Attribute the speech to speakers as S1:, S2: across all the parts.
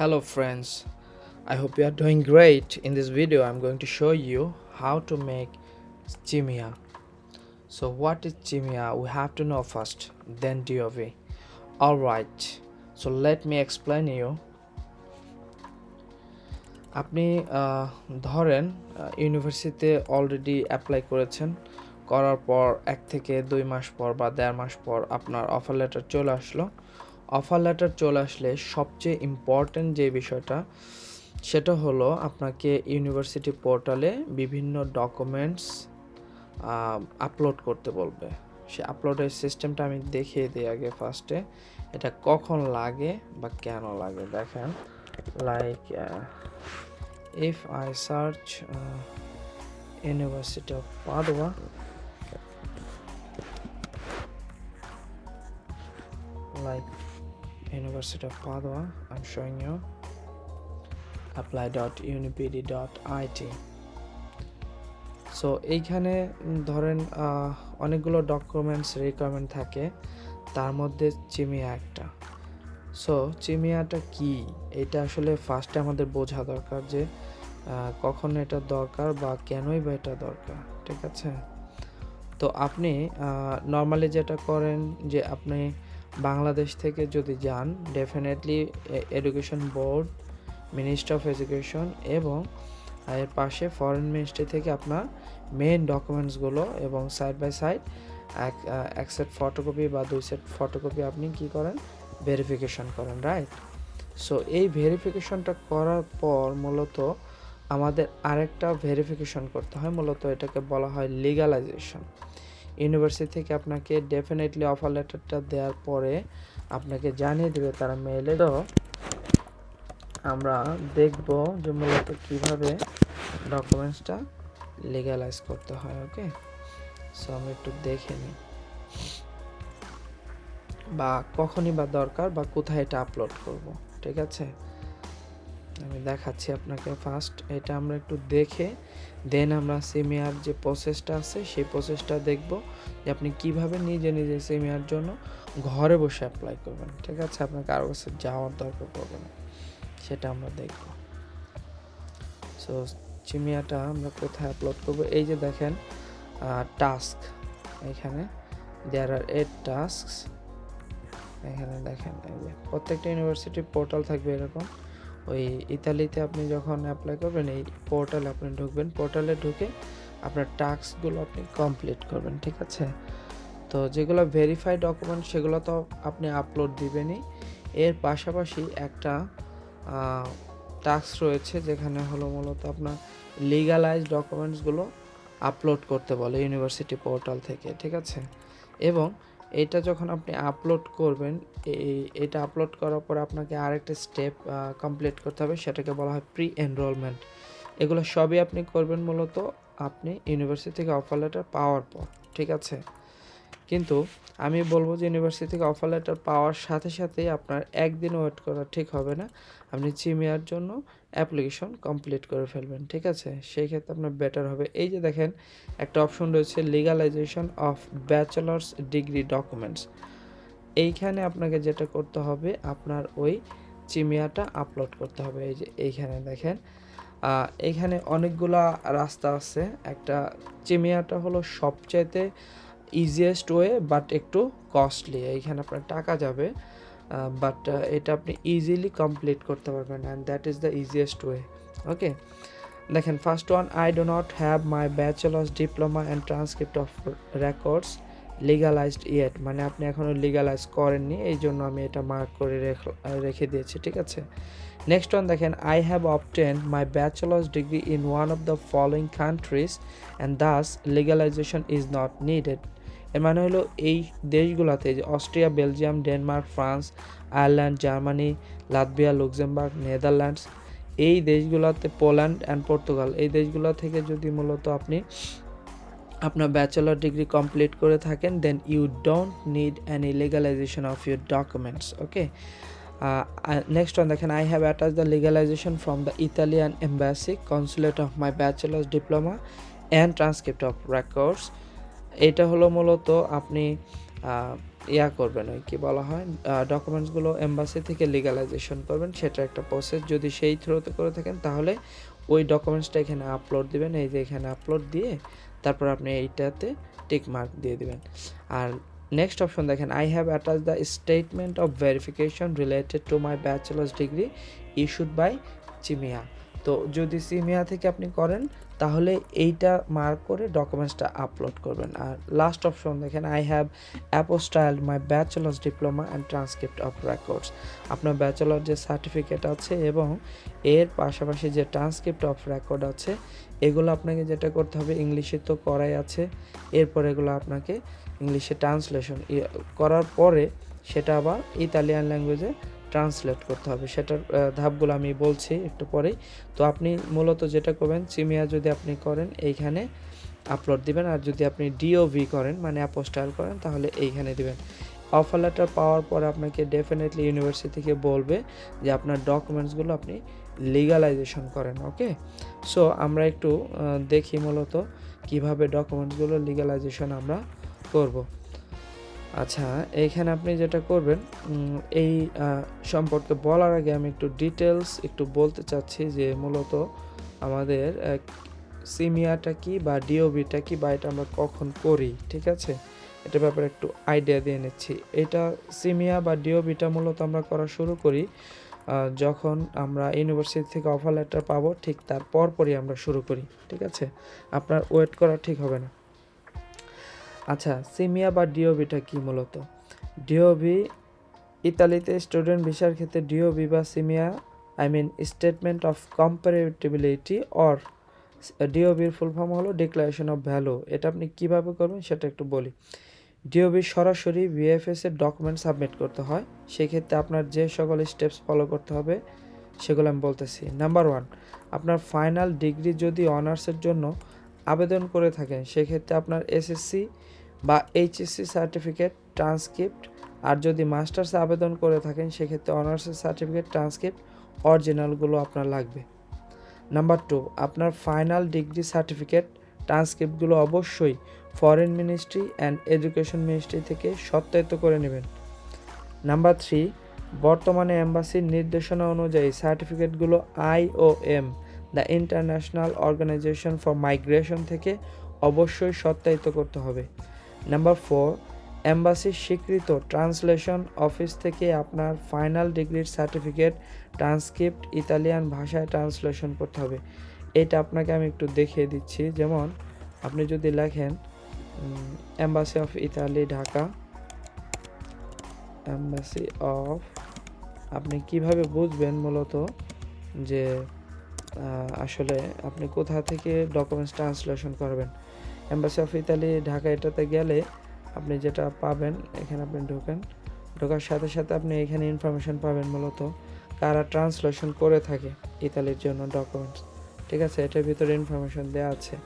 S1: Hello friends, I hope you are doing great. In this video, I'm going to show you how to make chimia. So what is chimia? We have to know first, then DOV. Alright, so let me explain you. আপনি ধরেন ইউনিভার্সিটিতে already apply করেছেন করার পর এক থেকে দুই মাস পর বা দেড় মাস পর আপনার অফার লেটার চলে আসলো অফার লেটার চলে আসলে সবচেয়ে ইম্পর্ট্যান্ট যে বিষয়টা, সেটা হলো আপনাকে ইউনিভার্সিটি পোর্টালে বিভিন্ন ডকুমেন্টস আপলোড করতে বলবে। সে আপলোডের সিস্টেমটা আমি দেখিয়ে দিই আগে ফার্স্টে এটা কখন লাগে বা কেন লাগে দেখেন like if I search university of Padua like University of Padua, I'm showing you. apply.unipd.it so এইখানে ধরেন অনেকগুলো ডকুমেন্টস রিকোয়ারমেন্ট থাকে, তার মধ্যে চিমিয়া একটা। সো চিমিয়াটা কি? এটা আসলে ফার্স্টে আমাদের বোঝা দরকার যে কখন এটা দরকার বা কেনই বা এটা দরকার, ঠিক আছে? তো আপনি নর্মালি যেটা করেন যে, আপনি বাংলাদেশ থেকে যদি যান definitely education board ministry of education এবং এর পাশে ফরেন মিনিস্ট্রি থেকে আপনার মেইন ডকুমেন্টসগুলো এবং সাইড বাই সাইড এক এক সেট ফটোকপি বা দুই সেট ফটোকপি আপনি কি করেন? ভেরিফিকেশন করেন রাইট সো এই ভেরিফিকেশনটা করার পর মূলত আমাদের আরেকটা ভেরিফিকেশন করতে হয়। মূলত এটাকে বলা হয় লিগালাইজেশন ইউনিভার্সিটি থেকে আপনাকে ডেফিনেটলি অফার লেটারটা দেওয়ার পরে আপনাকে জানিয়ে দেবে তারা মেলে তো আমরা দেখব যে মূলত কীভাবে ডকুমেন্টসটা লিগালাইজ করতে হয় ওকে সো আমি একটু দেখে নিই। বা কখনই বা দরকার বা কোথায় এটা আপলোড করব, ঠিক আছে? আমি দেখাচ্ছি আপনাকে ফার্স্ট এটা আমরা একটু দেখে দেন আমরা সিমিয়ার যে প্রসেসটা আছে, সেই প্রসেসটা দেখব যে আপনি কীভাবে নিজে নিজে সিমিয়ার জন্য ঘরে বসে অ্যাপ্লাই করবেন। ঠিক আছে? আপনার কারও কাছে যাওয়ার দরকার পড়বে না। সেটা আমরা দেখব। সো চিমিয়াটা আমরা কোথায় আপলোড করব? এই যে দেখেন টাস্ক এখানে। দেয়ার আর এইট টাস্ক এখানে দেখেন প্রত্যেকটা ইউনিভার্সিটির পোর্টাল থাকবে এরকম। ওই ইতালিতে আপনি যখন অ্যাপ্লাই করবেন, এই পোর্টালে আপনি ঢুকবেন। পোর্টালে ঢুকে আপনার টাস্কগুলো আপনি কমপ্লিট করবেন, ঠিক আছে? তো যেগুলো ভেরিফাই ডকুমেন্ট সেগুলো তো আপনি আপলোড দিবেনই। এর পাশাপাশি একটা টাস্ক রয়েছে, যেখানে হলো মূলত আপনার লিগালাইজ ডকুমেন্টসগুলো আপলোড করতে বলে ইউনিভার্সিটি পোর্টাল থেকে, ঠিক আছে? এবং এটা যখন আপনি আপলোড করবেন এই এটা আপলোড করার পর আপনাকে আরেকটা স্টেপ কমপ্লিট করতে হবে, সেটাকে বলা হয় প্রি এনরোলমেন্ট এগুলো সবই আপনি করবেন মূলত আপনি ইউনিভার্সিটি থেকে অফার লেটার পাওয়ার পর, ঠিক আছে? কিন্তু আমি বলব যে ইউনিভার্সিটি থেকে অফার লেটার পাওয়ার সাথে সাথেই আপনার একদিন ওয়েট করা ঠিক হবে না। আপনি চিমিয়ার জন্য অ্যাপ্লিকেশন কমপ্লিট করে ফেলবেন ঠিক আছে? সেই ক্ষেত্রে আপনার বেটার হবে। এই যে দেখেন একটা অপশন রয়েছে legalization of bachelor's degree documents এইখানে আপনাকে যেটা করতে হবে আপনার ওই চিমিয়াটা আপলোড করতে হবে। এই যে এইখানে দেখেন আহ, এইখানে অনেকগুলা রাস্তা আছে। একটা চিমিয়াটা হলো সবচাইতে ইজিয়েস্ট ওয়ে বাট একটু কস্টলি এইখানে আপনার টাকা যাবে। বাট এটা আপনি ইজিলি কমপ্লিট করতে পারবেন and that is the easiest way okay দেখেন first one I do not have my bachelor's diploma and transcript of records legalized yet মানে আপনি এখনও লিগালাইজ করেননি, এই জন্য আমি এটা মার্ক করে রেখ- দিয়েছি, ঠিক আছে? নেক্সট ওয়ান দেখেন I have obtain my bachelor's degree in one of the following countries and thus legalization is not needed এর মানে হলো এই দেশগুলোতে যে Austria, Belgium, Denmark, France, Ireland, Germany, Latvia, Luxembourg, Netherlands, এই দেশগুলোতে পোল্যান্ড অ্যান্ড পর্তুগাল। এই দেশগুলো থেকে যদি মূলত আপনি আপনার ব্যাচেলর ডিগ্রি কমপ্লিট করে থাকেন then you don't need any legalization of your documents okay next one দেখেন I have attach the legalization from the Italian embassy consulate of my bachelor's diploma and transcript of records এটা হলো মূলত আপনি ইয়া করবেন ওই কি বলা হয় ডকুমেন্টসগুলো এম্বাসি থেকে লিগালাইজেশন করবেন, সেটা একটা প্রসেস যদি সেই থ্রুতে করে থাকেন, তাহলে ওই ডকুমেন্টসটা এখানে আপলোড দিবেন, এই যে এখানে আপলোড দিয়ে তারপর আপনি এইটাতে টিক মার্ক দিয়ে দিবেন। আর নেক্সট অপশন দেখেন I have attach the statement of verification related to my bachelor's degree issued by CIMEA তো যদি সিমিয়া থেকে আপনি করেন তাহলে এইটা মার্ক করে ডকুমেন্টসটা আপলোড করবেন। আর লাস্ট অপশন দেখেন I have apostilled my bachelor's diploma and transcript of records আপনার ব্যাচেলার যে সার্টিফিকেট আছে এবং এর পাশাপাশি যে ট্রান্সক্রিপ্ট অফ রেকর্ড আছে, এগুলো আপনাকে যেটা করতে হবে ইংলিশে তো করাই আছে। এরপর এগুলো আপনাকে ইংলিশে ট্রান্সলেশন করার পরে সেটা আবার ইতালিয়ান ল্যাঙ্গুয়েজে ট্রান্সলেট করতে হবে। সেটার ধাপগুলো আমি বলছি একটু পরেই। তো আপনি মূলত যেটা করবেন সিমিয়া যদি আপনি করেন, এইখানে আপলোড দিবেন। আর যদি আপনি ডিওভি করেন মানে অ্যাপোস্টাইল করেন, তাহলে এইখানে দিবেন। অফার লেটার পাওয়ার পর আপনাকে ডেফিনেটলি ইউনিভার্সিটি থেকে বলবে যে আপনার ডকুমেন্টসগুলো আপনি লিগালাইজেশন করেন ওকে সো আমরা একটু দেখি মূলত কীভাবে ডকুমেন্টসগুলো লিগালাইজেশন আমরা করব। আচ্ছা এইখানে আপনি যেটা করবেন এই সম্পর্কে বলার আগে আমি একটু ডিটেলস একটু বলতে চাচ্ছি যে মূলত আমাদের সিমিয়াটা কি বা ডিওবিটা কি বা এটা আমরা কখন করি, ঠিক আছে? এটা ব্যাপারে একটু আইডিয়া দিয়ে নিচ্ছি। এটা সিমিয়া বা ডিওবিটা মূলত আমরা করা শুরু করি যখন আমরা ইউনিভার্সিটি থেকে অফার লেটার পাবো, ঠিক তার আমরা শুরু করি, ঠিক আছে? আপনার ওয়েট করা ঠিক হবে না। আচ্ছা সিমিয়া বা ডিওবিটা কি মূলত? ডিওবি ইতালিতে স্টুডেন্ট ভিসার ক্ষেত্রে ডিওবি বা CIMEA I mean statement of comparability or ডিওবির full form হলো ডিক্লারেশন অফ ভ্যালু এটা আপনি কীভাবে করবেন সেটা একটু বলি। ডিওবি সরাসরি ভিএফএস এর ডকুমেন্ট সাবমিট করতে হয়। সেক্ষেত্রে আপনার যে সকল স্টেপস ফলো করতে হবে, সেগুলো আমি বলতেছি। নাম্বার ওয়ান আপনার ফাইনাল ডিগ্রি যদি অনার্সের জন্য আবেদন করে থাকেন, সেক্ষেত্রে আপনার এসএসসি বা এইচএসসি সার্টিফিকেট ট্রান্সক্রিপ্ট আর যদি মাস্টার্সে আবেদন করে থাকেন, সেক্ষেত্রে অনার্সের সার্টিফিকেট ট্রান্সক্রিপ্ট অরিজিনালগুলো আপনার লাগবে। নাম্বার টু আপনার ফাইনাল ডিগ্রি সার্টিফিকেট ট্রান্সক্রিপ্টগুলো অবশ্যই foreign ministry and education ministry থেকে সত্যায়িত করে নেবেন। নাম্বার থ্রি বর্তমানে এম্বাসির নির্দেশনা অনুযায়ী সার্টিফিকেটগুলো I O M the international organisation for migration থেকে অবশ্যই সত্যায়িত করতে হবে। নাম্বার ফোর এম্বাসির স্বীকৃত ট্রান্সলেশন অফিস থেকে আপনার ফাইনাল ডিগ্রির সার্টিফিকেট ট্রান্সক্রিপ্ট ইতালিয়ান ভাষায় ট্রান্সলেশন করতে হবে। এটা আপনাকে আমি একটু দেখিয়ে দিচ্ছি। যেমন, আপনি যদি লেখেন embassy of Italy Dhaka embassy of আপনি কীভাবে বুঝবেন মূলত যে আসলে আপনি কোথা থেকে ডকুমেন্টস ট্রান্সলেশন করবেন? এম্বাসি অফ ইতালি ঢাকা এটাতে গেলে আপনি যেটা পাবেন এখানে আপনি ঢোকেন। ঢোকার সাথে সাথে আপনি এখানে ইনফরমেশন পাবেন মূলত কারা ট্রান্সলেশন করে থাকে ইতালির জন্য ডকুমেন্টস ঠিক আছে? এটার ভিতরে ইনফরমেশন দেওয়া আছে।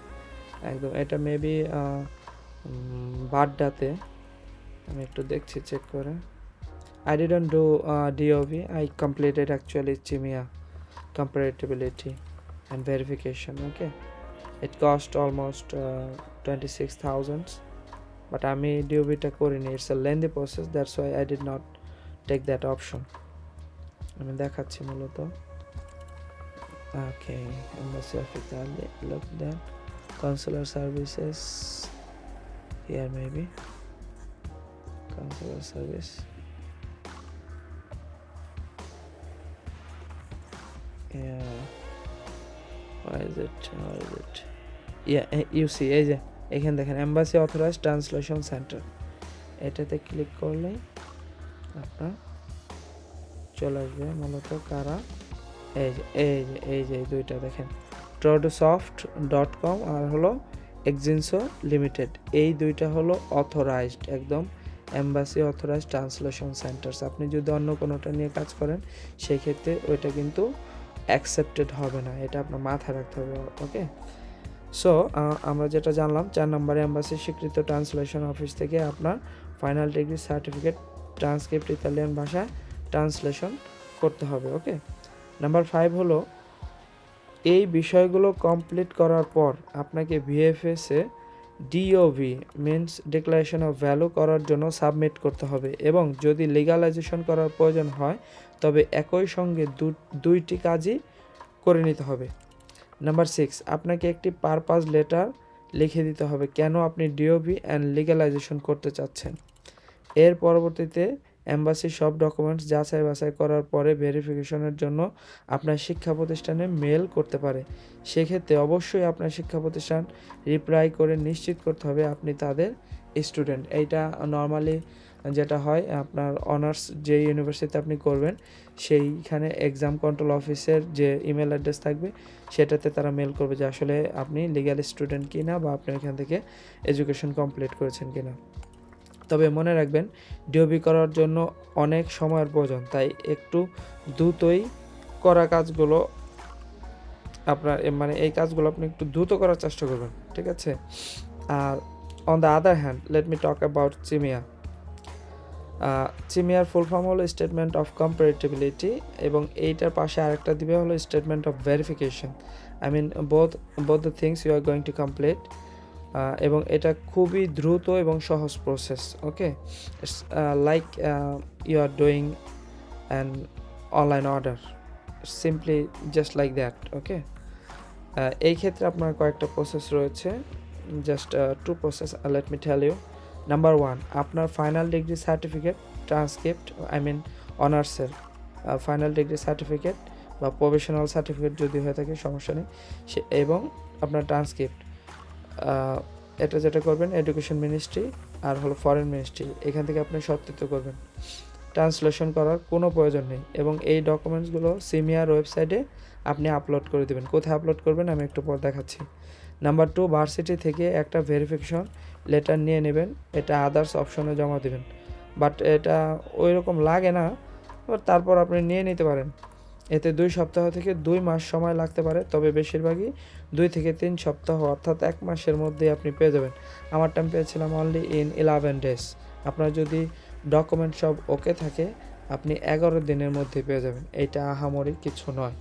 S1: একদম এটা মেবি বাড্ডাতে। আমি একটু দেখছি চেক করে। I didn't do DOV I completed actually CIMEA and verification okay? It cost almost uh, 26000 but আমি ডিওবিটা করিনি it's a lengthy process that's why I did not take that option আমি দেখাচ্ছি মূলত okay embassy of Italy look then consular services here maybe consular service Yeah. Why is it? Why is it? Yeah, eh, you see, এই যে এখানে দেখেন embassy authorise translation centre এটাতে click করলে আপনার চলে আসবে মূলত কারা? এই যে এই যে এই যে, এই দুইটা দেখেন। ট্রডোসফট ডট কম আর হলো এক্সিনসো লিমিটেড এই দুইটা হলো অথরাইজড একদম এম্বাসি অথরাইজড ট্রান্সলেশন সেন্টার্স আপনি যদি অন্য কোনোটা নিয়ে কাজ করেন সেই ক্ষেত্রে ওইটা কিন্তু অ্যাকসেপ্টেড হবে না। এটা আপনার মাথায় রাখতে হবে ওকে সো আমরা যেটা জানলাম, চার নম্বরে অ্যাম্বাসির স্বীকৃত ট্রান্সলেশন অফিস থেকে আপনার final degree certificate transcript Italian ভাষায় ট্রান্সলেশন করতে হবে ওকে নাম্বার ফাইভ হলো, এই বিষয়গুলো কমপ্লিট করার পর আপনাকে ভিএফএসে DOV means declaration of value করার জন্য সাবমিট করতে হবে এবং যদি লিগালাইজেশন করার প্রয়োজন হয়, তবে একই সঙ্গে দুইটি কাজই করে নিতে হবে। নাম্বার সিক্স, আপনাকে একটি পারপাস লেটার লিখে দিতে হবে। কেন আপনি ডিওভি অ্যান্ড লিগালাইজেশন করতে চাচ্ছেন? এর পরবর্তীতে অ্যাম্বাসি সব ডকুমেন্টস যাচাই বাছাই করার পরে ভেরিফিকেশনের জন্য আপনার শিক্ষা প্রতিষ্ঠানে মেল করতে পারে। সেক্ষেত্রে অবশ্যই আপনার শিক্ষা প্রতিষ্ঠান রিপ্লাই করে নিশ্চিত করতে হবে আপনি তাদের স্টুডেন্ট এইটা নর্মালি যেটা হয়, আপনার অনার্স যে ইউনিভার্সিটিতে আপনি করবেন, সেইখানে এক্সাম কন্ট্রোল অফিসের যে ইমেল অ্যাড্রেস থাকবে, সেটাতে তারা মেল করবে যে আসলে আপনি লিগ্যাল স্টুডেন্ট কিনা বা আপনি এখান থেকে এডুকেশন কমপ্লিট করেছেন কিনা। তবে মনে রাখবেন ডিওবি করার জন্য অনেক সময়ের প্রয়োজন, তাই একটু দ্রুতই করা কাজগুলো আপনার মানে এই কাজগুলো আপনি একটু দ্রুত করার চেষ্টা করবেন, ঠিক আছে? আর on the other hand let me talk about CIMEA চিমিয়ার full form হলো স্টেটমেন্ট অফ কম্পারেটিবিলিটি এবং এইটার পাশে আরেকটা দিবে হলো statement of verification I mean both both the things you are going to complete এবং এটা খুবই দ্রুত এবং সহজ process okay it's like you are doing an online order simply just like that okay এই ক্ষেত্রে আপনার কয়েকটা প্রসেস রয়েছে just to process let me tell you number one আপনার final degree certificate transcript I mean অনার্সের final degree certificate বা professional certificate যদি হয়ে থাকে, সমস্যা নেই। সে, এবং আপনার ট্রান্সক্রিপ্ট এটা যেটা করবেন এডুকেশন মিনিস্ট্রি আর হলো ফরেন মিনিস্ট্রি এখান থেকে আপনি সত্যায়িত করবেন। ট্রান্সলেশন করার কোনো প্রয়োজন নেই এবং এই ডকুমেন্টসগুলো সিমিয়ার ওয়েবসাইটে আপনি আপলোড করে দেবেন। কোথায় আপলোড করবেন, আমি একটু পর দেখাচ্ছি। নাম্বার টু ভার্সিটি থেকে একটা ভেরিফিকেশন লেটার নিয়ে নেবেন। এটা আদার্স অপশনে জমা দেবেন। বাট এটা ওই রকম লাগে না তারপর আপনি নিয়ে নিতে পারেন। এতে দুই সপ্তাহ থেকে দুই মাস সময় লাগতে পারে, তবে বেশিরভাগই দুই থেকে তিন সপ্তাহ, অর্থাৎ এক মাসের মধ্যেই আপনি পেয়ে যাবেন। আমার টাইম পেয়েছিলাম অনলি ইন ইলেভেন ডেজ আপনার যদি ডকুমেন্ট সব ওকে থাকে, আপনি এগারো দিনের মধ্যে পেয়ে যাবেন। এইটা আহামরি কিছু নয়।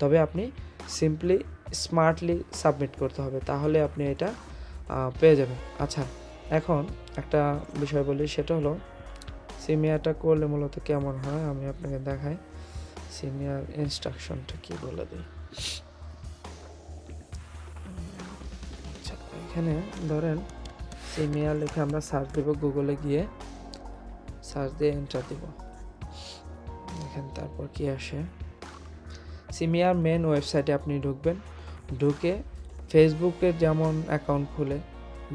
S1: তবে আপনি সিম্পলি স্মার্টলি সাবমিট করতে হবে, তাহলে আপনি এটা পেয়ে যাবেন। আচ্ছা এখন একটা বিষয় বলি, সেটা হলো সিমিয়াটা করলে মূলত কেমন হয়? আমি আপনাকে দেখাই। সিমিয়ার ইনস্ট্রাকশনটা কি বলে দিই? আচ্ছা এখানে ধরেন সিনিয়র লিখে আমরা সার্চ দেব গুগলে গিয়ে। সার্চ দিয়ে এন্টার দিব। এখানে তারপর কি আসে? সিমিয়ার মেন ওয়েবসাইটে আপনি ঢুকবেন। ঢুকে ফেসবুকে যেমন অ্যাকাউন্ট খুলে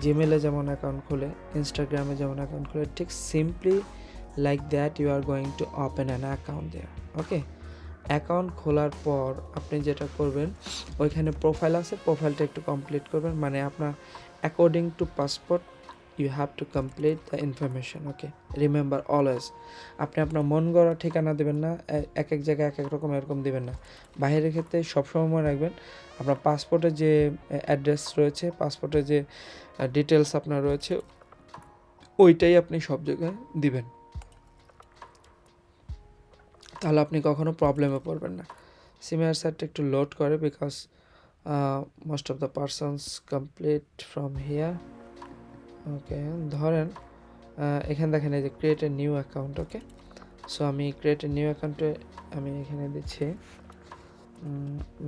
S1: জিমেলে যেমন অ্যাকাউন্ট খুলে ইনস্টাগ্রামে যেমন অ্যাকাউন্ট খুলে, ঠিক simply like that you are going to open an account there okay account খোলার পর আপনি যেটা করবেন, ওইখানে প্রোফাইল আছে প্রোফাইলটা একটু কমপ্লিট করবেন মানে আপনার according to passport you have to complete the information okay remember always আপনি আপনার মন গড়া ঠিকানা দেবেন না এক এক জায়গায় এক এক রকম এরকম দেবেন না। বাইরের ক্ষেত্রে সবসময় মনে রাখবেন আপনার পাসপোর্টের যে অ্যাড্রেস রয়েছে পাসপোর্টের যে ডিটেলস আপনার রয়েছে, ওইটাই আপনি সব জায়গায় দিবেন। তাহলে আপনি কখনো প্রবলেমে পড়বেন না। সিমিয়ার সাইটটা একটু লোড করে because most of the persons complete from here okay ধরেন এখানে দেখেন এই যে create a new account okay so আমি ক্রিয়েট এ নিউ অ্যাকাউন্টে আমি এখানে দিচ্ছি।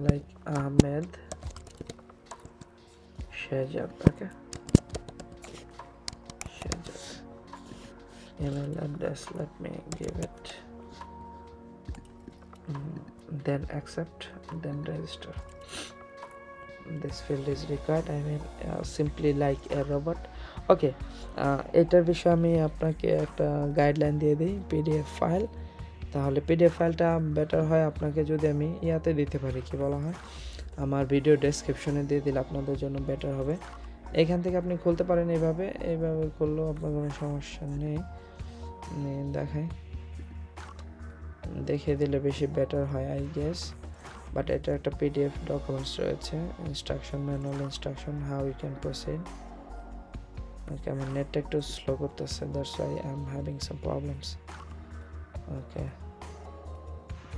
S1: Like Ahmed Shezab okay Shezab email address let me give it Mm, then accept then register this field is required i mean uh, simply like a robot okay এটার বিষয়ে আমি আপনাকে একটা guideline দিয়ে দিই পিডিএফ ফাইল তাহলে PDF ফাইলটা better হয় আপনাকে যদি আমি ইয়াতে দিতে পারি, কি বলা হয়? আমার ভিডিও ডেসক্রিপশনে দিয়ে দিলে আপনাদের জন্য বেটার হবে। এখান থেকে আপনি খুলতে পারেন এইভাবে এইভাবে করলেও আপনার কোনো সমস্যা নেই। দেখাই। দেখিয়ে দিলে বেশি বেটার হয় আই গেস বাট এটা একটা পিডিএফ ডকুমেন্টস রয়েছে instruction manual instruction how you can proceed okay, আমার নেটটা একটু স্লো করতেছে that's why I am having some problems okay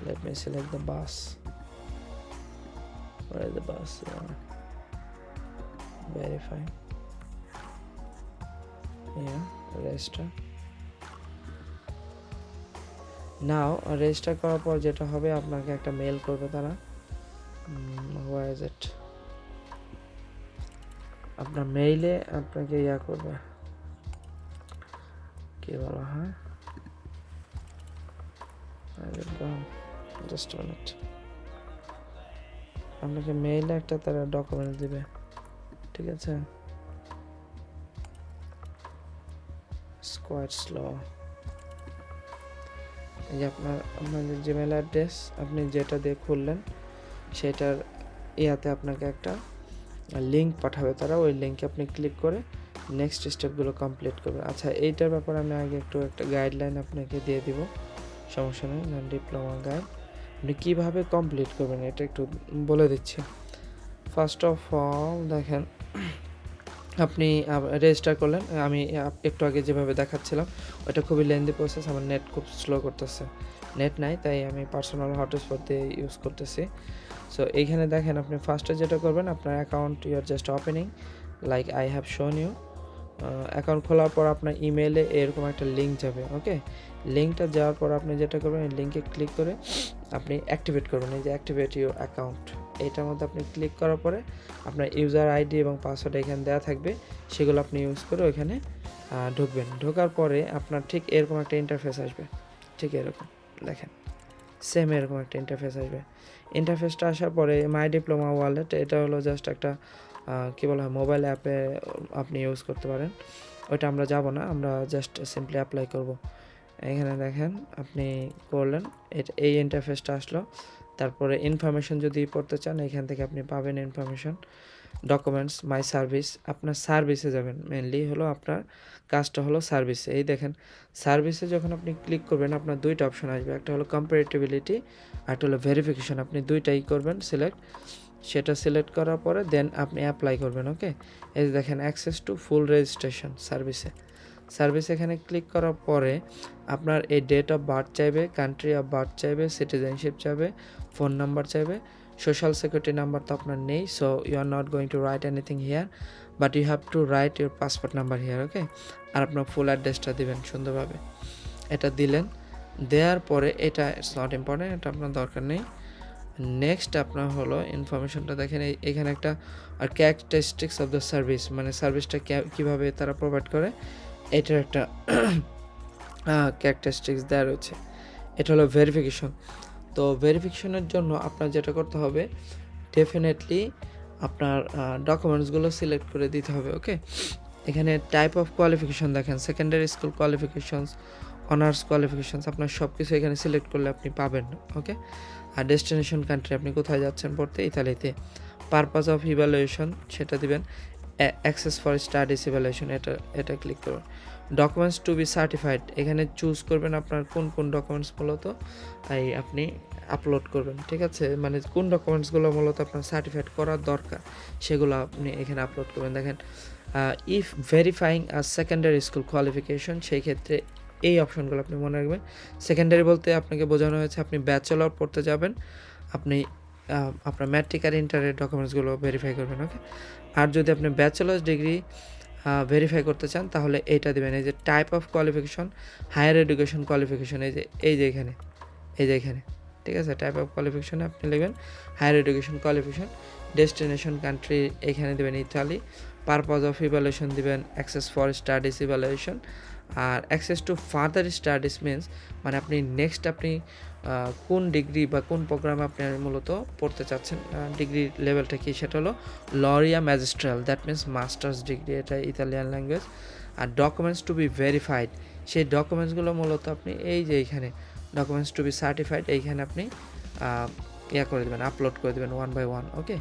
S1: let me select the bus Where is the bus? Yeah. Verify. yeah, register. Now register করার পর যেটা হবে, আপনাকে একটা মেল করবে তারা। হোয়ার ইজ ইট আপনার মেইলে আপনাকে ইয়া করবে। কি বলা হয়? জাস্ট মিনিট আপনাকে মেইলে একটা তারা ডকুমেন্ট দিবে, ঠিক আছে? কোয়াইট স্লো এই যে আপনার আপনাদের জিমেল অ্যাড্রেস আপনি যেটা দিয়ে খুললেন, সেটার ইয়াতে আপনাকে একটা লিঙ্ক পাঠাবে তারা, ওই লিঙ্কে আপনি ক্লিক করে নেক্সট স্টেপগুলো কমপ্লিট করবে। আচ্ছা এইটার ব্যাপারে আমি আগে একটু একটা গাইডলাইন আপনাকে দিয়ে দিব। সমস্যা নেই ডিপ্লোমা গাইড আপনি কীভাবে কমপ্লিট করবেন এটা একটু বলে দিচ্ছি। ফার্স্ট অফ অল দেখেন, আপনি রেজিস্টার করলেন, আমি একটু আগে যেভাবে দেখাচ্ছিলাম, ওটা খুবই লেন্দি প্রসেস আমার নেট খুব স্লো করতেছে। নেট নাই, তাই আমি পার্সোনাল হটস্পট দিয়ে ইউজ করতেছি। সো এইখানে দেখেন, আপনি ফার্স্টে যেটা করবেন, আপনার account your just opening like I have shown you account খোলার পর আপনার ইমেলে এরকম একটা লিঙ্ক যাবে ওকে লিঙ্কটা যাওয়ার পর আপনি যেটা করবেন লিঙ্কে ক্লিক করে আপনি অ্যাক্টিভেট করবেন। এই যে অ্যাক্টিভেট ইউর অ্যাকাউন্ট এইটার মধ্যে আপনি ক্লিক করার পরে আপনার ইউজার আইডি এবং পাসওয়ার্ড এখানে দেওয়া থাকবে। সেগুলো আপনি ইউজ করে ওইখানে ঢুকবেন। ঢোকার পরে আপনার ঠিক এরকম একটা ইন্টারফেস আসবে। ঠিক এরকম, দেখেন। সেম এরকম একটা ইন্টারফেস আসবে। ইন্টারফেসটা আসার পরে মাই ডিপ্লোমা ওয়ালেট এটা হলো জাস্ট একটা কি বলা হয় মোবাইল অ্যাপে আপনি ইউজ করতে পারেন। ওইটা আমরা যাব না, আমরা জাস্ট সিম্পলি অ্যাপ্লাই করব। এখানে দেখেন আপনি করলেন, এটা, এই ইন্টারফেসটা আসলো। তারপরে ইনফরমেশন যদি পড়তে চান, এখান থেকে আপনি পাবেন ইনফরমেশন ডকুমেন্টস মাই সার্ভিস আপনার সার্ভিসে যাবেন। মেনলি হলো আপনার কাজটা হলো সার্ভিসে এই দেখেন সার্ভিসে যখন আপনি ক্লিক করবেন, আপনার দুইটা অপশন আসবে। একটা হলো কম্পারেটিবিলিটি একটা হলো ভেরিফিকেশন আপনি দুইটাই করবেন সিলেক্ট সেটা সিলেক্ট করার পরে দেন আপনি অ্যাপ্লাই করবেন ওকে এই দেখেন অ্যাক্সেস টু ফুল রেজিস্ট্রেশন সার্ভিসে সার্ভিস এখানে ক্লিক করার পরে আপনার এই ডেট অফ বার্থ চাইবে কান্ট্রি অফ বার্থ চাইবে সিটিজেনশিপ চাইবে ফোন নাম্বার চাইবে সোশ্যাল সিকিউরিটি নাম্বার তো আপনার নেই so you are not going to write anything here but you have to write your passport number here okay আর আপনার full অ্যাড্রেসটা দিবেন সুন্দরভাবে। এটা দিলেন, দেওয়ার পরে এটা ইটস নট ইম্পর্টেন্ট এটা আপনার দরকার নেই। নেক্সট আপনার হলো ইনফরমেশনটা দেখেন এখানে একটা, আর ক্যারেক্টারিস্টিক্স অফ দ্য সার্ভিস মানে সার্ভিসটা কীভাবে তারা প্রোভাইড করে এটার একটা ক্যারেক্টারিস্টিক্স দেওয়া রয়েছে। এটা হলো ভেরিফিকেশন তো ভেরিফিকেশনের জন্য আপনার যেটা করতে হবে ডেফিনেটলি আপনার ডকুমেন্টসগুলো সিলেক্ট করে দিতে হবে ওকে এখানে টাইপ অফ কোয়ালিফিকেশন দেখেন secondary school qualifications honours qualifications আপনার সব কিছু এখানে সিলেক্ট করলে আপনি পাবেন ওকে আর ডেস্টিনেশন কান্ট্রি আপনি কোথায় যাচ্ছেন পড়তে, ইতালিতে। পারপাস অফ ইভ্যালুয়েশন সেটা দিবেন অ্যাক্সেস ফর স্টাডিজ ইভ্যালুয়েশন এটা এটা ক্লিক করবেন ডকুমেন্টস টু বি সার্টিফাইড এখানে চুজ করবেন আপনার কোন কোন ডকুমেন্টস মূলত এই আপনি আপলোড করবেন, ঠিক আছে? মানে কোন ডকুমেন্টসগুলো মূলত আপনার সার্টিফাইড করার দরকার, সেগুলো আপনি এখানে আপলোড করবেন। দেখেন if verifying R secondary school qualification সেই ক্ষেত্রে এই অপশনগুলো আপনি মনে রাখবেন। সেকেন্ডারি বলতে আপনাকে বোঝানো হয়েছে, আপনি ব্যাচেলর পড়তে যাবেন, আপনি আপনার ম্যাট্রিক আর ইন্টারের ডকুমেন্টসগুলো ভেরিফাই করবেন ওকে আর যদি আপনি ব্যাচেলার্স ডিগ্রি ভেরিফাই করতে চান, তাহলে এইটা দেবেন। এই যে type of qualification higher education qualification এই যে এই যে এখানে, এই যে এখানে, ঠিক আছে? টাইপ অফ কোয়ালিফিকেশনে আপনি লিখবেন higher education qualification destination country এখানে দেবেন ইতালি পারপাস অফ ইভ্যালুয়েশন দিবেন access for studies evaluation R access to further studies means মানে আপনি নেক্সট আপনি কোন ডিগ্রি বা কোন প্রোগ্রামে আপনি মূলত পড়তে চাচ্ছেন? ডিগ্রি লেভেলটা কি? সেটা হলো লরিয়া ম্যাজিস্ট্রাল দ্যাট মিনস মাস্টার্স ডিগ্রি এটা ইতালিয়ান ল্যাঙ্গুয়েজ আর ডকুমেন্টস টু বি ভেরিফাইড সেই ডকুমেন্টসগুলো মূলত আপনি এই যে এইখানে ডকুমেন্টস টু বি সার্টিফাইড এইখানে আপনি ইয়া করে দেবেন আপলোড করে দেবেন one by one okay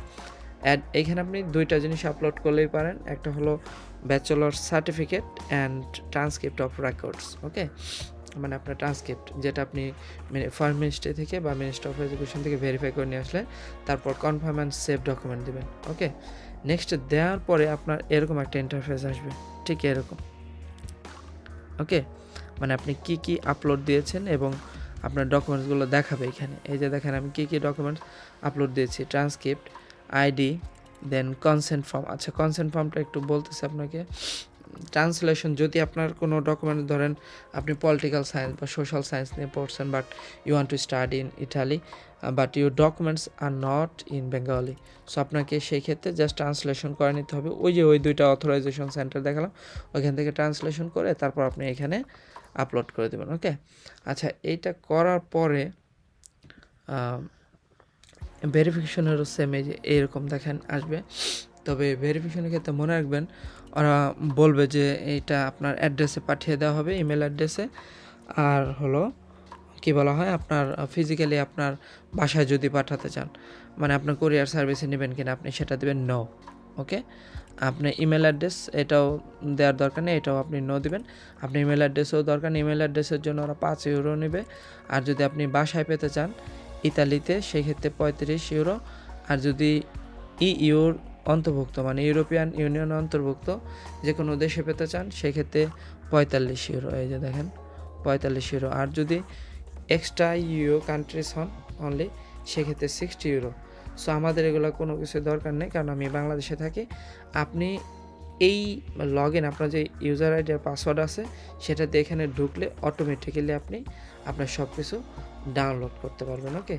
S1: add এইখানে আপনি দুইটা জিনিস আপলোড করলেই পারেন, একটা হলো bachelor certificate and transcript of records okay মানে আপনার ট্রান্সক্রিপ্ট যেটা আপনি মানে ফরেন মিনিস্ট্রি থেকে বা মিনিস্ট্রি অফ এডুকেশন থেকে ভেরিফাই করে নিয়ে আসলেন তারপর কনফার্ম অ্যান্ড সেভ ডকুমেন্ট দেবেন ওকে নেক্সট দেওয়ার পরে আপনার এরকম একটা ইন্টারফেস আসবে, ঠিক এরকম ওকে মানে আপনি কি কি আপলোড দিয়েছেন এবং আপনার ডকুমেন্টসগুলো দেখাবে এখানে, এই যে দেখেন আমি কি কি ডকুমেন্টস আপলোড দিয়েছি transcript ID then consent form আচ্ছা কনসেন্ট ফর্মটা একটু বলতেছি আপনাকে ট্রান্সলেশন, যদি আপনার কোনো ডকুমেন্ট ধরেন, আপনি পলিটিক্যাল সায়েন্স বা সোশ্যাল সায়েন্স নিয়ে পড়ছেন but you want to study in Italy but your documents are not in Bengali so আপনাকে সেই ক্ষেত্রে জাস্ট ট্রান্সলেশন করে নিতে হবে। ওই যে ওই দুইটা অথরাইজেশন সেন্টার দেখালাম, ওইখান থেকে ট্রান্সলেশন করে তারপর আপনি এখানে আপলোড করে দেবেন ওকে আচ্ছা এইটা করার পরে ভেরিফিকেশনেরও সেম এই যে, এইরকম দেখেন, আসবে। তবে ভেরিফিকেশনের ক্ষেত্রে মনে রাখবেন ওরা বলবে যে এটা আপনার অ্যাড্রেসে পাঠিয়ে দেওয়া হবে ইমেল অ্যাড্রেসে আর হলো, কি বলা হয়, আপনার ফিজিক্যালি আপনার বাসায় যদি পাঠাতে চান মানে আপনার কোরিয়ার সার্ভিসে নেবেন কিনা, আপনি সেটা দেবেন নো ওকে আপনি ইমেল অ্যাড্রেস এটাও দেওয়ার দরকার নেই, এটাও আপনি নো দিবেন। আপনি ইমেল অ্যাড্রেসও দরকার নেই ইমেল অ্যাড্রেসের জন্য ওরা পাঁচ ইউরো নেবে। আর যদি আপনি বাসায় পেতে চান, ইতালিতে, সেক্ষেত্রে পঁয়ত্রিশ ইউরো আর যদি ই ইউর অন্তর্ভুক্ত মানে ইউরোপিয়ান ইউনিয়ন অন্তর্ভুক্ত, যে কোনো দেশে পেতে চান, সেক্ষেত্রে পঁয়তাল্লিশ ইউরো এই যে দেখেন, পঁয়তাল্লিশ ইউরো আর যদি এক্সট্রা ইউ কান্ট্রিজ হন অনলি সেক্ষেত্রে সিক্সটি ইউরো সো আমাদের এগুলো কোনো কিছু দরকার নেই, কারণ আমি বাংলাদেশে থাকি। আপনি এই লগ ইন আপনার যে ইউজার আইডি আর পাসওয়ার্ড আছে, সেটাতে এখানে ঢুকলে অটোমেটিক্যালি আপনি আপনার সব কিছু ডাউনলোড করতে পারবেন ওকে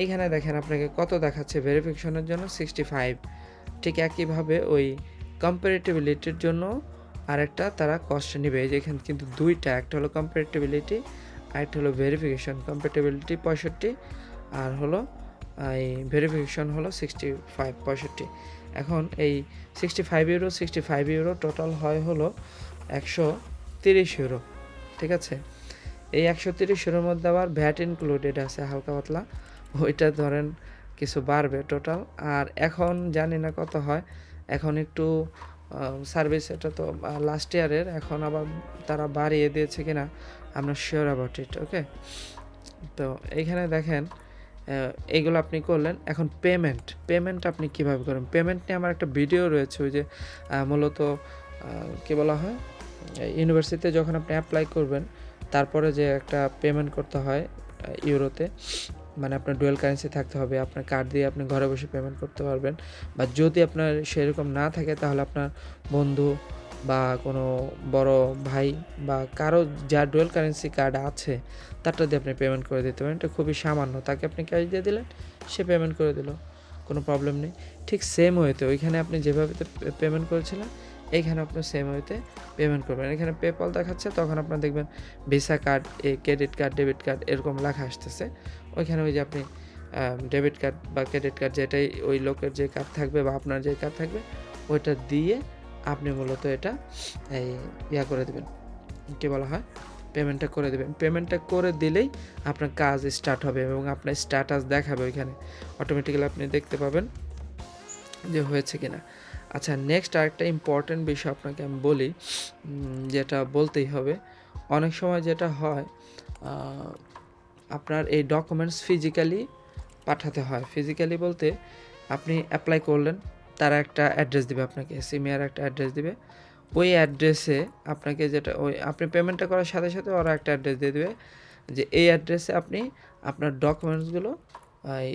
S1: এইখানে দেখেন, আপনাকে কত দেখাচ্ছে ভেরিফিকেশনের জন্য? সিক্সটি ফাইভ ঠিক একইভাবে ওই কম্পারেটিবিলিটির জন্য আরেকটা তারা কষ্ট নেবে। এখানে কিন্তু দুইটা, একটা হলো কম্পারেটিবিলিটি আরেকটা হলো ভেরিফিকেশন কম্পারেটিবিলিটি পঁয়ষট্টি, আর হলো এই ভেরিফিকেশন হলো সিক্সটি ফাইভ পঁয়ষট্টি। এখন এই sixty five euro sixty five euro total হয় হলো একশো তিরিশ ইউরো ঠিক আছে? এই একশো তিরিশ ইউরোর মধ্যে আবার ভ্যাট ইনক্লুডেড আছে, হালকা পাতলা। ওইটা ধরেন কিছু বাড়বে টোটাল আর এখন জানি না কত হয়। এখন একটু সার্ভিস এটা তো লাস্ট ইয়ারের এখন আবার তারা বাড়িয়ে দিয়েছে কিনা আমরা শিওর অ্যাবাউট ইট ওকে তো এইখানে দেখেন এইগুলো আপনি করলেন, এখন পেমেন্ট পেমেন্ট আপনি কীভাবে করেন? পেমেন্ট নিয়ে আমার একটা ভিডিও রয়েছে, ওই যে মূলত কী বলা হয়? ইউনিভার্সিটিতে যখন আপনি অ্যাপ্লাই করবেন, তারপরে যে একটা পেমেন্ট করতে হয় ইউরোতে মানে আপনার ডুয়েল কারেন্সি থাকতে হবে, আপনার কার্ড দিয়ে আপনি ঘরে বসে পেমেন্ট করতে পারবেন। বা যদি আপনার সেরকম না থাকে, তাহলে আপনার বন্ধু বা কোনো বড় ভাই বা কারও যার ডুয়েল কারেন্সি কার্ড আছে, তারটা দিয়ে আপনি পেমেন্ট করে দিতে পারেন। এটা খুবই সামান্য। তাকে আপনি ক্যাশ দিয়ে দিলেন, সে পেমেন্ট করে দিল, কোনো প্রবলেম নেই। ঠিক সেম ওয়েতে ওইখানে আপনি যেভাবে পেমেন্ট করেছিলেন, এইখানে আপনি সেম ওয়েতে পেমেন্ট করবেন। এখানে পেপল দেখাচ্ছে, তখন আপনার দেখবেন ভিসা কার্ড এ ক্রেডিট কার্ড ডেবিট কার্ড এরকম লেখা আসতেছে। ওইখানে ওই যে আপনি ডেবিট কার্ড বা ক্রেডিট কার্ড যেটাই ওই লোকের যে কার্ড থাকবে বা আপনার যে কার্ড থাকবে, ওইটা দিয়ে আপনি মূলত এটা এই ইয়া করে দেবেন। কী বলা হয়? পেমেন্টটা করে দেবেন। পেমেন্টটা করে দিলেই আপনার কাজ স্টার্ট হবে এবং আপনার স্ট্যাটাস দেখাবে ওইখানে। অটোমেটিক্যালি আপনি দেখতে পাবেন যে হয়েছে কিনা। আচ্ছা নেক্সট আরেকটা ইম্পর্টেন্ট বিষয় আপনাকে আমি বলি যেটা বলতেই হবে। অনেক সময় যেটা হয় আপনার এই ডকুমেন্টস ফিজিক্যালি পাঠাতে হয়। ফিজিক্যালি বলতে আপনি অ্যাপ্লাই করলেন, তারা একটা অ্যাড্রেস দিবে আপনাকে সিমিয়ার একটা অ্যাড্রেস দিবে। ওই অ্যাড্রেসে আপনাকে যেটা, ওই আপনি পেমেন্টটা করার সাথে সাথে ওরা একটা অ্যাড্রেস দিয়ে দেবে যে এই অ্যাড্রেসে আপনি আপনার ডকুমেন্টসগুলো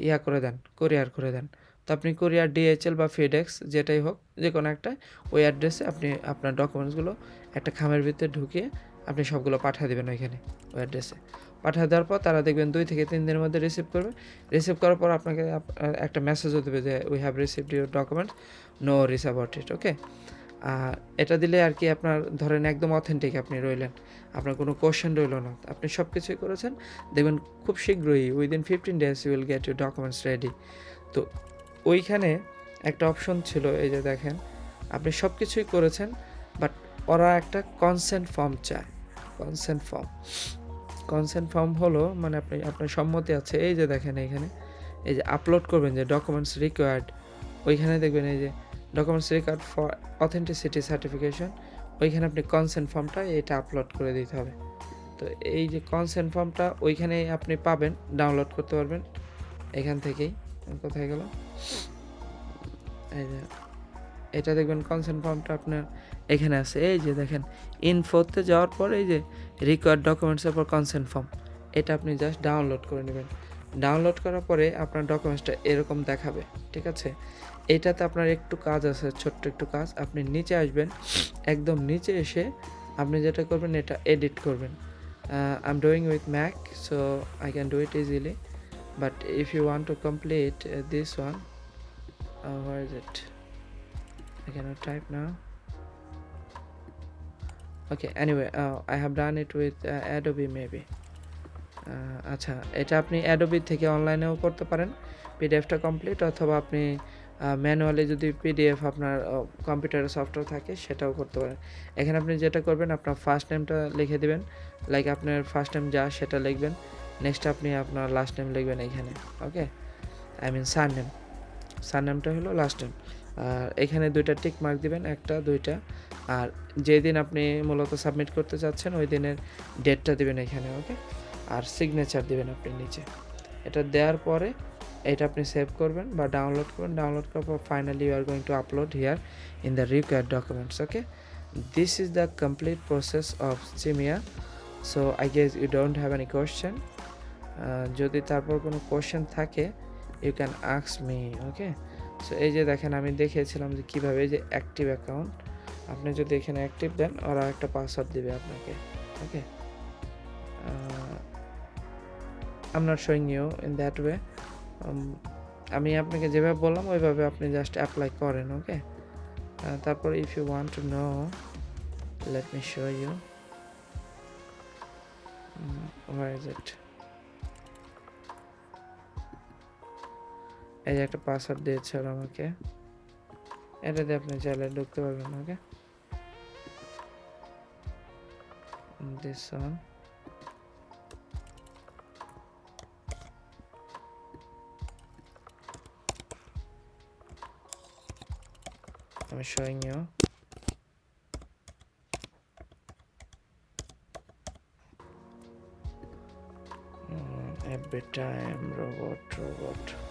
S1: ইয়া করে দেন কোরিয়ার করে দেন। তো আপনি কোরিয়ার ডিএইচএল বা ফিডেক্স যেটাই হোক যে কোনো একটা, ওই অ্যাড্রেসে আপনি আপনার ডকুমেন্টসগুলো একটা খামের ভিতরে ঢুকিয়ে আপনি সবগুলো পাঠিয়ে দেবেন ওইখানে, ওই অ্যাড্রেসে পাঠিয়ে দেওয়ার পর তারা দেখবেন দুই থেকে তিন দিনের মধ্যে রিসিভ করবে। রিসিভ করার পর আপনাকে আপ- একটা মেসেজও দেবে যে we have received your documents no worries about it okay এটা দিলে আর কি আপনার ধরেন একদম অথেন্টিক আপনি রইলেন। আপনার কোনো কোয়েশ্চেন রইল না। আপনি সব কিছুই করেছেন। দেখবেন খুব শীঘ্রই within fifteen days you will get your documents ready তো ওইখানে একটা অপশন ছিল, এই যে দেখেন, আপনি সব কিছুই করেছেন বাট ওরা একটা কনসেন্ট ফর্ম চায়। কনসেন্ট ফর্ম কনসেন্ট ফর্ম হলো মানে আপনি, আপনার সম্মতি আছে, এই যে দেখেন এইখানে, এই যে আপলোড করবেন যে ডকুমেন্টস রিকোয়ার্ড ওইখানে দেখবেন এই যে documents required for authenticity certification ওইখানে আপনি কনসেন্ট ফর্মটা এটা আপলোড করে দিতে হবে। তো এই যে কনসেন্ট ফর্মটা ওইখানেই আপনি পাবেন ডাউনলোড করতে পারবেন, এখান থেকেই, কোথায় গেল? এই যে, এটা দেখবেন কনসেন্ট ফর্মটা আপনার এখানে আছে, এই যে দেখেন ইনফোতে যাওয়ার পর এই যে রিকোয়ার্ড ডকুমেন্টসের পর কনসেন্ট ফর্ম এটা আপনি জাস্ট ডাউনলোড করে নেবেন। ডাউনলোড করার পরে আপনার ডকুমেন্টসটা এরকম দেখাবে, ঠিক আছে? এটাতে আপনার একটু কাজ আছে, ছোট্ট একটু কাজ, আপনি নিচে আসবেন, একদম নিচে এসে আপনি যেটা করবেন, এটা এডিট করবেন। I am doing with Mac so I can do it easily but if you want to complete this one where is it? I cannot type now. I have done it with uh, Adobe maybe. Ah, আচ্ছা এটা আপনি Adobe থেকে অনলাইনেও করতে পারেন পিডিএফটা complete অথবা আপনি ম্যানুয়ালি যদি পিডিএফ আপনার কম্পিউটারের সফটওয়্যার থাকে সেটাও করতে পারেন। এখানে আপনি যেটা করবেন আপনার ফার্স্ট নেমটা লিখে দিবেন লাইক আপনার ফার্স্ট নেম যা সেটা লিখবেন। নেক্সট আপনি আপনার লাস্ট নেম লিখবেন এখানে okay I mean sir name সার নেমটা হলো লাস্ট নেম আর এখানে দুইটা টিক মার্ক দিবেন, একটা, দুইটা। আর যেদিন আপনি মূলত সাবমিট করতে চাচ্ছেন ওই দিনের ডেটটা দিবেন এখানে ওকে আর সিগনেচার দিবেন আপনি নিচে। এটা দেওয়ার পরে এটা আপনি সেভ করবেন বা ডাউনলোড করবেন। ডাউনলোড করার পর finally you are going to upload here in the required documents okay this is the complete process of CIMEA so I guess you don't have any question যদি তারপর কোনো কোয়েশ্চেন থাকে you can আক্স me okay so এই যে দেখেন, আমি দেখিয়েছিলাম যে কীভাবে যে অ্যাক্টিভ অ্যাকাউন্ট আপনি যদি এখানে অ্যাক্টিভ দেন, ওরা একটা পাসওয়ার্ড দেবে আপনাকে okay I'm not showing you in that way আমি আপনাকে যেভাবে বললাম, ওইভাবে আপনি জাস্ট অ্যাপ্লাই করেন ওকে তারপর if you want to know let me show you where is it এই যে একটা পাসওয়ার্ড দিয়েছে ওরা আমাকে। এটা দিয়ে আপনি চাইলে ঢুকতে পারবেন okay this one every time robot robot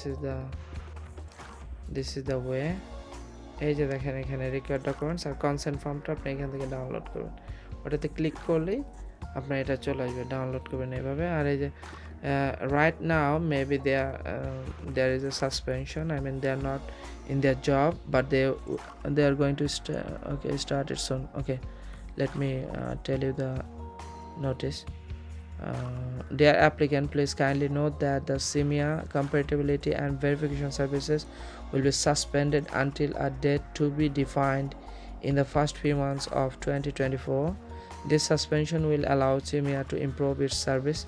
S1: this is the, this is the way. এই যে দেখেন এখানে রিকোয়ার্ড ডকুমেন্টস আর কনসেন্ট ফর্মটা আপনি এখান থেকে ডাউনলোড করবেন ওটাতে ক্লিক করলেই আপনার এটা চলে আসবে ডাউনলোড করবেন এইভাবে। আর এই যে right now maybe there there is a suspension I mean they are not in their job but they they are going to okay start it soon okay let me tell you the notice. Uh, dear applicant, please kindly note that the SIMIA compatibility and verification services will be suspended until a date to be defined in the first few months of 2024. This suspension will allow SIMIA to improve its service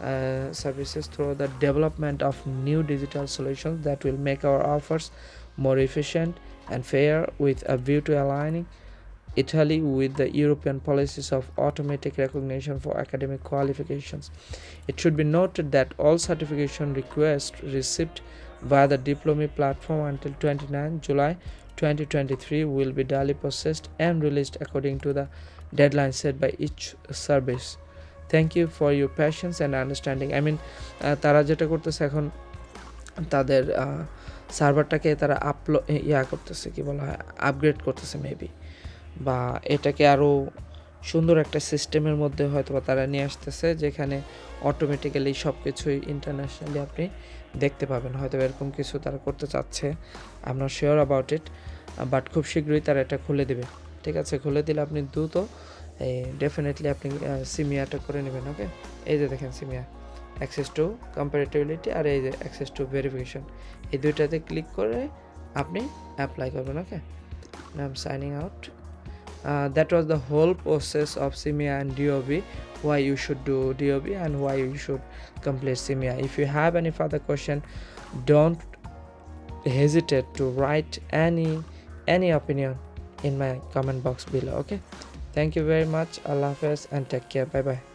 S1: uh, services through the development of new digital solutions that will make our offers more efficient and fair with a view to aligning Italy with the European policies of automatic recognition for academic qualifications. It should be noted that all certification requests received via the Diplomi platform until 29 July 2023 will be duly processed and released according to the deadline set by each service. You for your patience and understanding. I mean, uh, তারা যেটা করতেছে এখন তাদের সার্ভারটাকে তারা আপলো ইয়া করতেছে কি বলা হয় আপগ্রেড করতেছে মেবি বা এটাকে আরও সুন্দর একটা সিস্টেমের মধ্যে হয়তো তারা নিয়ে আসতেছে, যেখানে অটোমেটিক্যালি সব কিছুই ইন্টারন্যাশনালি আপনি দেখতে পাবেন। হয়তো এরকম কিছু তারা করতে চাচ্ছে আপনার শিওর অ্যাবাউট ইট বাট খুব শীঘ্রই তারা এটা খুলে দেবে। ঠিক আছে, খুলে দিলে আপনি দ্রুত ডেফিনেটলি আপনি সিমিয়াটা করে নেবেন ওকে এই যে দেখেন সিমিয়া অ্যাক্সেস টু কম্পারেটিবিলিটি আর এই যে অ্যাক্সেস টু ভেরিফিকেশন এই দুইটাতে ক্লিক করে আপনি অ্যাপ্লাই করবেন okay I am signing out uh, that was the whole process of CMIA and DOB why you should do DOB and why you should complete CMIA if you have any further question don't hesitate to write any any opinion in my comment box below okay? Thank you very much. Allah hafiz and take care. Bye bye